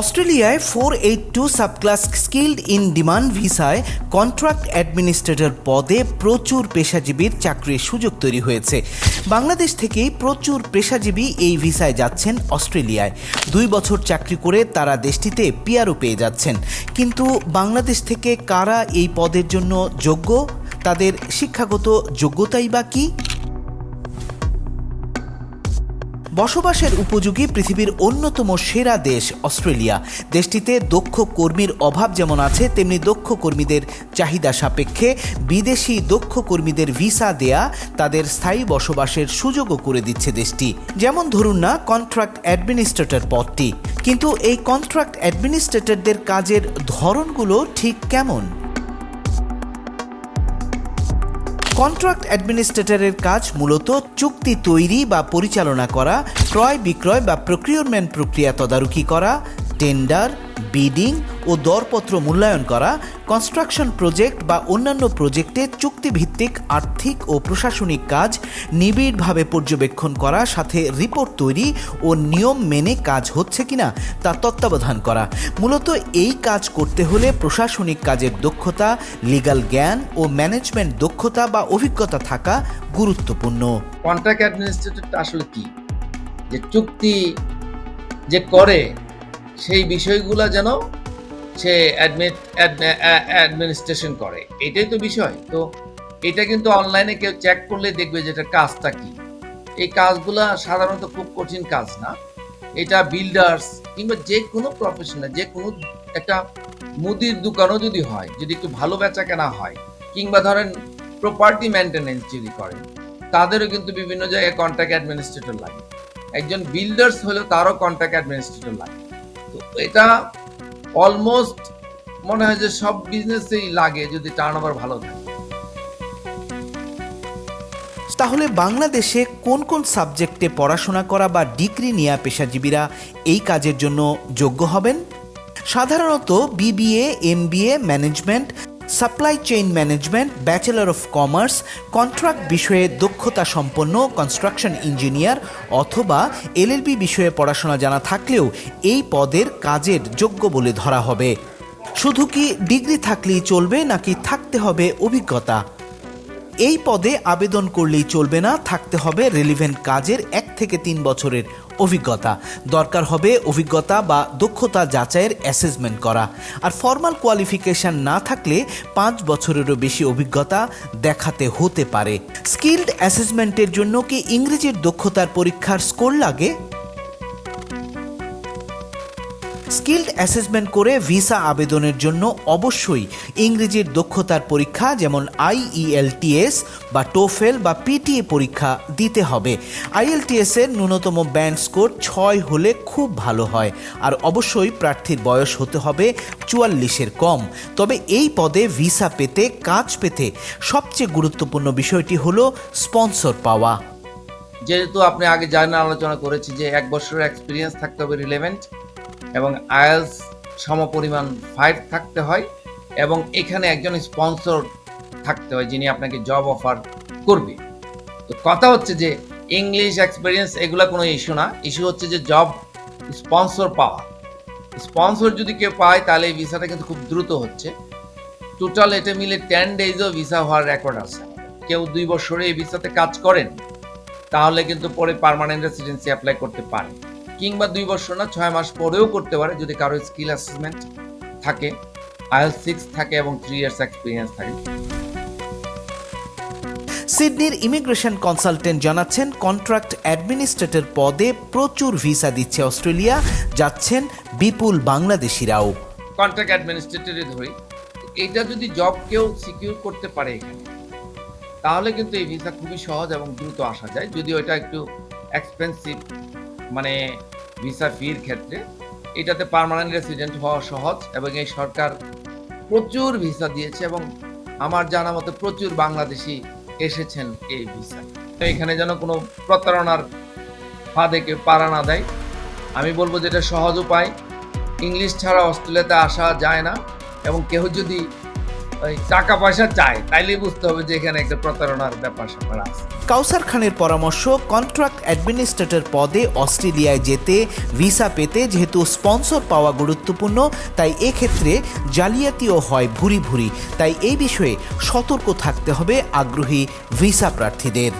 অস্ট্রেলিয়ায় four eight two subclass skilled in demand ভিসায় contract administrator পদে প্রচুর পেশাজীবীর চাকরির সুযোগ তৈরি হয়েছে। বাংলাদেশ থেকেই প্রচুর পেশাজীবী এই ভিসায় যাচ্ছেন অস্ট্রেলিয়ায়। দুই বছর চাকরি করে তারা দেশটিতে পিয়ারও পেয়ে যাচ্ছেন। কিন্তু বাংলাদেশ থেকে কারা এই পদের জন্য যোগ্য? তাদের শিক্ষাগত যোগ্যতাই বা কী? বসবাসের উপযোগী পৃথিবীর অন্যতম সেরা দেশ অস্ট্রেলিয়া। দেশটিতে দক্ষ কর্মীর অভাব যেমন আছে, তেমনি দক্ষ কর্মীদের চাহিদা সাপেক্ষে বিদেশি দক্ষ কর্মীদের ভিসা দেয়া তাদের স্থায়ী বসবাসের সুযোগও করে দিচ্ছে দেশটি। যেমন ধরুন না কন্ট্রাক্ট অ্যাডমিনিস্ট্রেটর পদটি। কিন্তু এই কন্ট্রাক্ট অ্যাডমিনিস্ট্রেটরদের কাজের ধরনগুলো ঠিক কেমন? কন্ট্রাক্ট অ্যাডমিনিস্ট্রেটরের কাজ মূলত চুক্তি তৈরি বা পরিচালনা করা, ক্রয় বিক্রয় বা প্রক্রিয়রমেন্ট প্রক্রিয়া তদারকি করা, টেন্ডার বিডিং ও দরপত্র মূল্যায়ন করা কনস্ট্রাকশন প্রজেক্ট বা অন্যান্য প্রজেক্টে চুক্তিভিত্তিক আর্থিক ও প্রশাসনিক কাজ নিবিড়ভাবে পর্যবেক্ষণ করা, সাথে রিপোর্ট তৈরি ও নিয়ম মেনে কাজ হচ্ছে কিনা তা তত্ত্বাবধান করা। মূলত এই কাজ করতে হলে প্রশাসনিক কাজের দক্ষতা লিগ্যাল জ্ঞান ও ম্যানেজমেন্ট দক্ষতা বা অভিজ্ঞতা থাকা গুরুত্বপূর্ণ। কন্ট্রাক্ট অ্যাডমিনিস্ট্রেটরটা আসলে কি? যে চুক্তি যে করে সেই বিষয়গুলো যেন সে অ্যাডমিনিস্ট্রেশন করে। এটাই তো বিষয়। তো এটা কিন্তু অনলাইনে কেউ চেক করলে দেখবে যে এটা কাজটা কি। এই কাজগুলা সাধারণত খুব কঠিন কাজ না। এটা বিল্ডার্স কিংবা যে কোনো প্রফেশনাল যে কোনো একটা মুদির দোকানও যদি হয়, যদি একটু ভালো বেচা কেনা হয়, কিংবা ধরেন প্রপার্টি মেনটেনেন্স যদি করেন তাদেরও কিন্তু বিভিন্ন জায়গায় কন্ট্রাক্ট অ্যাডমিনিস্ট্রেটর লাগে। একজন বিল্ডার্স হলেও তারও কন্ট্রাক্ট অ্যাডমিনিস্ট্রেটর লাগে। এটা অলমোস্ট মনে হয় যে সব বিজনেসেই লাগে যদি টার্ন ওভার ভালো থাকে। তাহলে বাংলাদেশে কোন কোন সাবজেক্টে পড়াশোনা করা বা ডিগ্রি নেওয়া পেশাজীবীরা এই কাজের জন্য যোগ্য হবেন? সাধারণত BBA MBA management supply chain management bachelor of commerce contract বিষয়ে দক্ষতা সম্পন্ন কনস্ট্রাকশন ইঞ্জিনিয়ার অথবা এলএলবি বিষয়ে পড়াশোনা জানা থাকলেও এই পদের কাজের যোগ্য বলে ধরা হবে। শুধু কি ডিগ্রি থাকলেই চলবে নাকি থাকতে হবে অভিজ্ঞতা? এই পদে আবেদন করলেই চলবে না, থাকতে হবে রেলিভেন্ট কাজের এক থেকে তিন বছরের অভিজ্ঞতা। দরকার হবে অভিজ্ঞতা বা দক্ষতা যাচাইয়ের অ্যাসেসমেন্ট করা। আর ফর্মাল কোয়ালিফিকেশন না থাকলে পাঁচ বছরেরও বেশি অভিজ্ঞতা দেখাতে হতে পারে। স্কিল্ড অ্যাসেসমেন্টের জন্য কি ইংরেজির দক্ষতার পরীক্ষার স্কোর লাগে? স্কিল্ড অ্যাসেসমেন্ট করে ভিসা আবেদনের জন্য অবশ্যই ইংরেজির দক্ষতার পরীক্ষা, যেমন আইইএলটিএস বা টোফেল বা পিটিএ পরীক্ষা দিতে হবে। আইএলটিএস এর ন্যূনতম ব্যান্ড স্কোর ছয় হলে খুব ভালো হয়, আর অবশ্যই প্রার্থীর বয়স হতে হবে চুয়াল্লিশের কম। তবে এই পদে ভিসা পেতে, কাজ পেতে সবচেয়ে গুরুত্বপূর্ণ বিষয়টি হলো স্পন্সর পাওয়া। যেহেতু আপনি আগে জানা আলোচনা করেছি যে এক বছরের এক্সপিরিয়েন্স থাকতে হবে রিলেভেন্ট এবং আয়েলস সমপরিমাণ ফাইভ থাকতে হয় এবং এখানে একজন স্পন্সর থাকতে হয় যিনি আপনাকে জব অফার করবে। তো কথা হচ্ছে যে ইংলিশ এক্সপিরিয়েন্স এগুলো কোনো ইস্যু না। ইস্যু হচ্ছে যে জব স্পন্সর পাওয়া। স্পন্সর যদি কেউ পায় তাহলে এই ভিসাটা কিন্তু খুব দ্রুত হচ্ছে। টোটাল এটা মিলে টেন ডেজও ভিসা হওয়ার রেকর্ড আছে। কেউ দুই বছরে এই ভিসাতে কাজ করেন, তাহলে কিন্তু পরে পার্মানেন্ট রেসিডেন্সি অ্যাপ্লাই করতে পারে। কিংবা দুই বছর না ছয় মাস পরেও করতে পারে যদি কারও স্কিল অ্যাসেসমেন্ট থাকে আইএল সিক্স থাকে এবং থ্রি ইয়ার্স এক্সপিরিয়েন্স থাকে। সিডনির ইমিগ্রেশন কনসালটেন্ট জানাচ্ছেন কন্ট্রাক্ট অ্যাডমিনিস্ট্রেটর পদে প্রচুর ভিসা দিচ্ছে অস্ট্রেলিয়া যাচ্ছেন বিপুল বাংলাদেশিরাও। কন্ট্রাক্ট অ্যাডমিনিস্ট্রেটরে ধরি এটা যদি জব কেউ সিকিউর করতে পারে এখানে তাহলে কিন্তু এই ভিসা খুবই সহজ এবং দ্রুত আসা যায়। যদিও এটা একটু এক্সপেন্সিভ মানে ভিসা ফির ক্ষেত্রে, এটাতে পার্মানেন্ট রেসিডেন্ট হওয়া সহজ এবং এই সরকার প্রচুর ভিসা দিয়েছে এবং আমার জানা মতো প্রচুর বাংলাদেশি এসেছেন এই ভিসা এখানে যেন কোনো প্রতারণার ফাঁদে কেউ পাড়া না দেয়। আমি বলব যেটা সহজ উপায়। ইংলিশ ছাড়া অস্ট্রেলিয়াতে আসা যায় না এবং কেউ যদি ওই টাকা পয়সা চায় তাইলে বুঝতে হবে যে এখানে একটা প্রতারণার ব্যাপার স্যাপার আছে। কাউসার খানের পরামর্শ কন্ট্রাক্ট অ্যাডমিনিস্ট্রেটর পদে অস্ট্রেলিয়ায় যেতে ভিসা পেতে যেহেতু স্পন্সর পাওয়া গুরুত্বপূর্ণ, তাই এক্ষেত্রে জালিয়াতিও হয় ভুরি ভুরি। তাই এই বিষয়ে সতর্ক থাকতে হবে আগ্রহী ভিসা প্রার্থীদের।